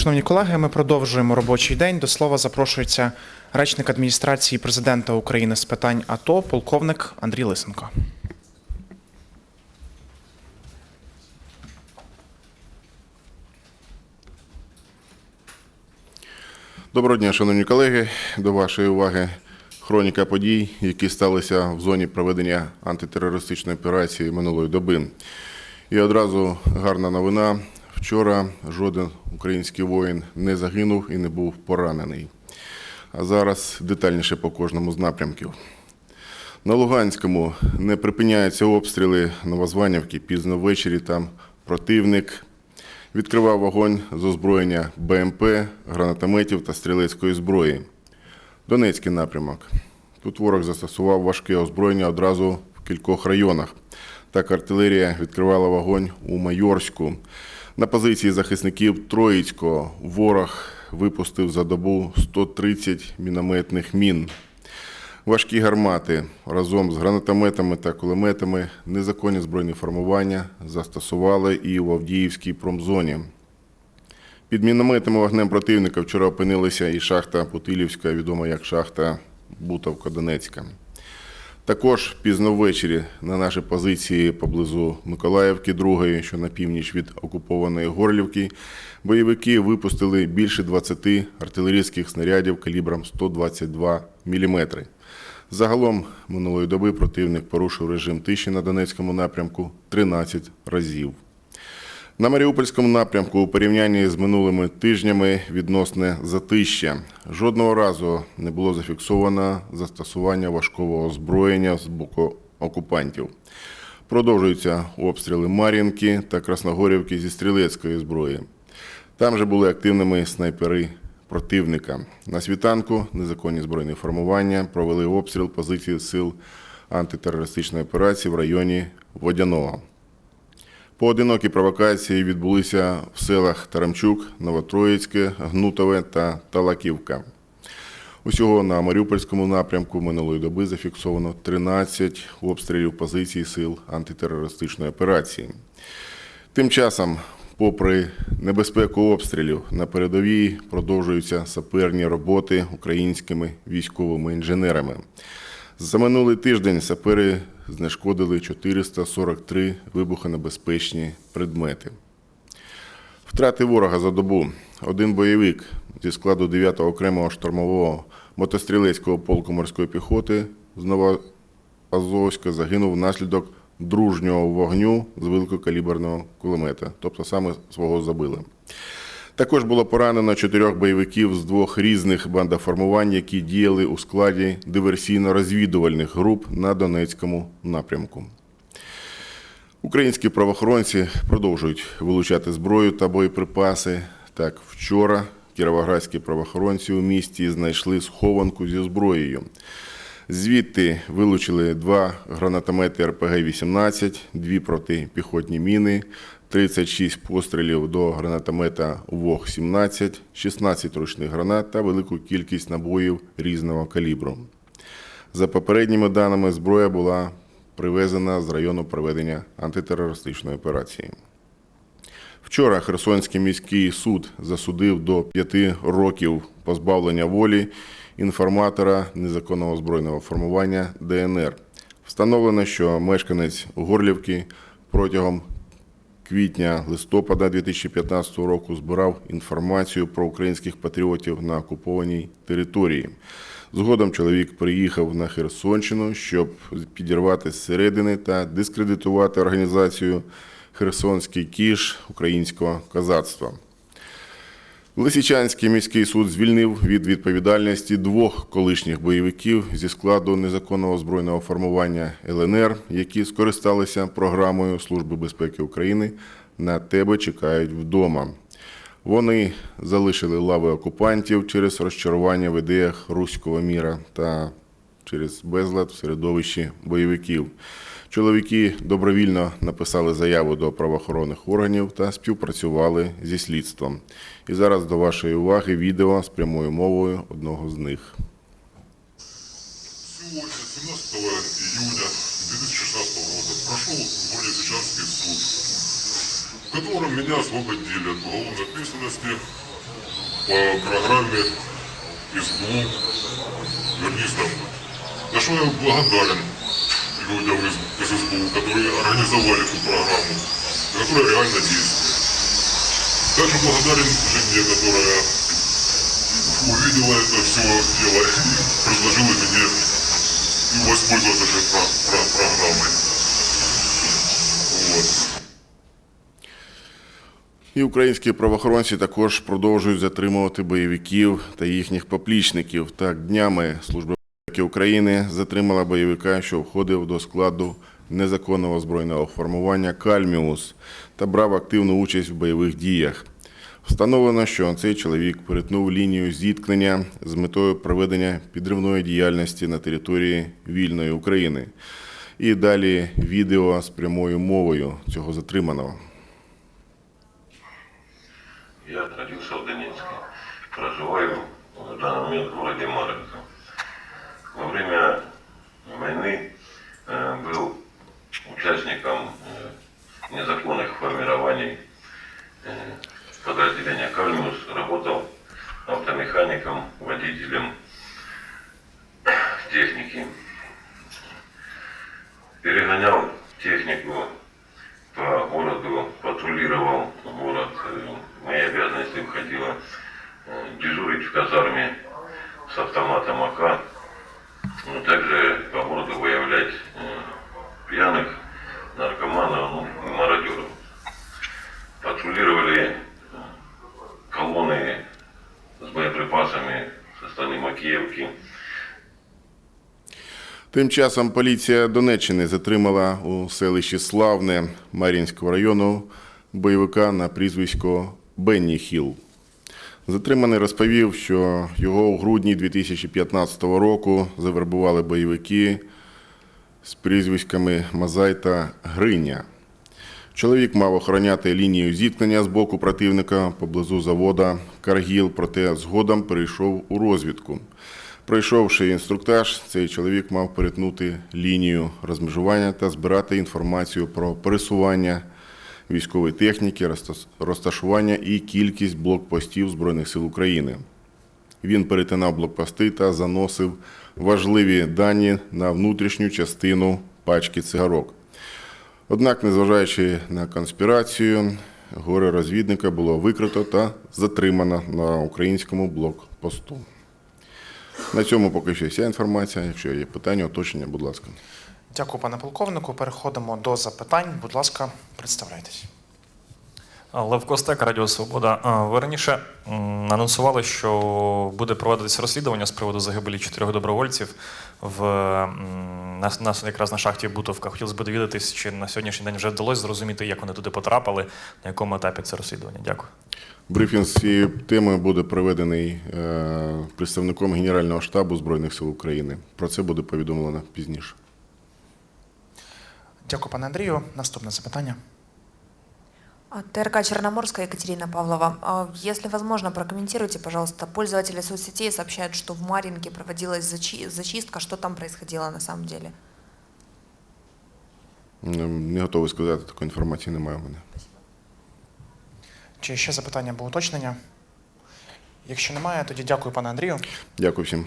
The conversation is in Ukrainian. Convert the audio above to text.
Шановні колеги, ми продовжуємо робочий день. До слова запрошується речник адміністрації президента України з питань АТО, полковник Андрій Лисенко. Доброго дня, шановні колеги. До вашої уваги хроніка подій, які сталися в зоні проведення антитерористичної операції минулої доби. І одразу гарна новина. Вчора жоден український воїн не загинув і не був поранений. А зараз детальніше по кожному з напрямків. На Луганському не припиняються обстріли Новозванівки пізно ввечері. Там противник відкривав вогонь з озброєння БМП, гранатометів та стрілецької зброї. Донецький напрямок. Тут ворог застосував важке озброєння одразу в кількох районах. Так артилерія відкривала вогонь у Майорську. На позиції захисників Троїцького ворог випустив за добу 130 мінометних мін. Важкі гармати разом з гранатометами та кулеметами незаконні збройні формування застосували і в Авдіївській промзоні. Під мінометним вогнем противника вчора опинилися і шахта Путилівська, відома як шахта Бутовка Донецька. Також пізно ввечері на наші позиції поблизу Миколаївки, другої, що на північ від окупованої Горлівки, бойовики випустили більше 20 артилерійських снарядів калібром 122 мм. Загалом минулої доби противник порушив режим тиші на Донецькому напрямку 13 разів. На Маріупольському напрямку у порівнянні з минулими тижнями відносне затища. Жодного разу не було зафіксовано застосування важкого озброєння з боку окупантів. Продовжуються обстріли Мар'їнки та Красногорівки зі стрілецької зброї. Там же були активними снайпери противника. На світанку незаконні збройні формування провели обстріл позиції сил антитерористичної операції в районі Водяного. Поодинокі провокації відбулися в селах Тарамчук, Новотроїцьке, Гнутове та Талаківка. Усього на Маріупольському напрямку минулої доби зафіксовано 13 обстрілів позицій сил антитерористичної операції. Тим часом, попри небезпеку обстрілів, на передовій продовжуються саперні роботи українськими військовими інженерами. За минулий тиждень сапери знешкодили 443 вибухонебезпечні предмети. Втрати ворога за добу. Один бойовик зі складу 9-го окремого штурмового мотострілецького полку морської піхоти з Новоазовська загинув внаслідок дружнього вогню з великокаліберного кулемета, тобто саме свого забили. Також було поранено чотирьох бойовиків з двох різних бандоформувань, які діяли у складі диверсійно-розвідувальних груп на Донецькому напрямку. Українські правоохоронці продовжують вилучати зброю та боєприпаси. Так, вчора кіровоградські правоохоронці у місті знайшли схованку зі зброєю. Звідти вилучили два гранатомети РПГ-18, дві протипіхотні міни, 36 пострілів до гранатомета ВОГ-17, 16 ручних гранат та велику кількість набоїв різного калібру. За попередніми даними, зброя була привезена з району проведення антитерористичної операції. Вчора Херсонський міський суд засудив до п'яти років позбавлення волі інформатора незаконного збройного формування ДНР. Встановлено, що мешканець Горлівки протягом квітня-листопада 2015 року збирав інформацію про українських патріотів на окупованій території. Згодом чоловік приїхав на Херсонщину, щоб підірвати зсередини та дискредитувати організацію Херсонський кіш українського козацтва. Лисичанський міський суд звільнив від відповідальності двох колишніх бойовиків зі складу незаконного збройного формування ЛНР, які скористалися програмою Служби безпеки України на тебе чекають вдома. Вони залишили лави окупантів через розчарування в ідеях руського міра та через безлад в середовищі бойовиків. Чоловіки добровільно написали заяву до правоохоронних органів та співпрацювали зі слідством. І зараз до вашої уваги відео з прямою мовою одного з них. Сегодня, 17 июня 2016 года, прошел в Сычанский суд, в котором меня освободили от уголовной ответственности по программе СБУ «Вернись домой». За что я благодарен людям из, из СБУ, которые организовали эту программу, которая реально действует. Также благодарен жене, которая увидела это все дело и предложила мне воспользоваться этой про- про- программой. Вот. І українські правоохоронці також продовжують затримувати бойовиків та їхніх поплічників. Так, днями Служба безпеки України затримала бойовика, що входив до складу незаконного збройного формування Кальміус та брав активну участь в бойових діях. Встановлено, що цей чоловік перетнув лінію зіткнення з метою проведення підривної діяльності на території вільної України. І далі відео з прямою мовою цього затриманого. Я родился в. Проживаю в данный момент в Марганцев. Во время войны э, был участником э, незаконных формирований э, подразделения «Кальмиус». Работал автомехаником, водителем Тим часом поліція Донеччини затримала у селищі Славне Мар'їнського району бойовика на прізвисько Бенні Хіл. Затриманий розповів, що його у грудні 2015 року завербували бойовики з прізвиськами Мазай та Гриня. Чоловік мав охороняти лінію зіткнення з боку противника поблизу завода Каргіл, проте згодом перейшов у розвідку. Пройшовши інструктаж, цей чоловік мав перетнути лінію розмежування та збирати інформацію про пересування військової техніки, розташування і кількість блокпостів Збройних сил України. Він перетинав блокпости та заносив важливі дані на внутрішню частину пачки цигарок. Однак, незважаючи на конспірацію, горе розвідника було викрито та затримано на українському блокпосту. На цьому поки що вся інформація. Якщо є питання, уточнення, будь ласка. Дякую, пане полковнику. Переходимо до запитань. Будь ласка, представляйтесь. Лев Костек, Радіо Свобода. Ви раніше анонсували, що буде проводитися розслідування з приводу загибелі чотирьох добровольців в м, на, на якраз на шахті Бутовка. Хотілося б довідатись, чи на сьогоднішній день вже вдалося зрозуміти, як вони туди потрапили, на якому етапі це розслідування. Дякую. Брифінг з цією темою буде проведений е, представником Генерального штабу Збройних сил України. Про це буде повідомлено пізніше. Дякую, пане Андрію. Наступне запитання. ТРК Черноморская Екатерина Павлова. Если возможно, прокомментируйте, пожалуйста. Пользователи соцсетей сообщают, что в Маринке проводилась зачи- зачистка. Что там происходило на самом деле? Не готовий сказати, такої інформації немає у мене. Чи ще запитання або уточнення? Якщо немає, тоді дякую, пане Андрію. Дякую всім.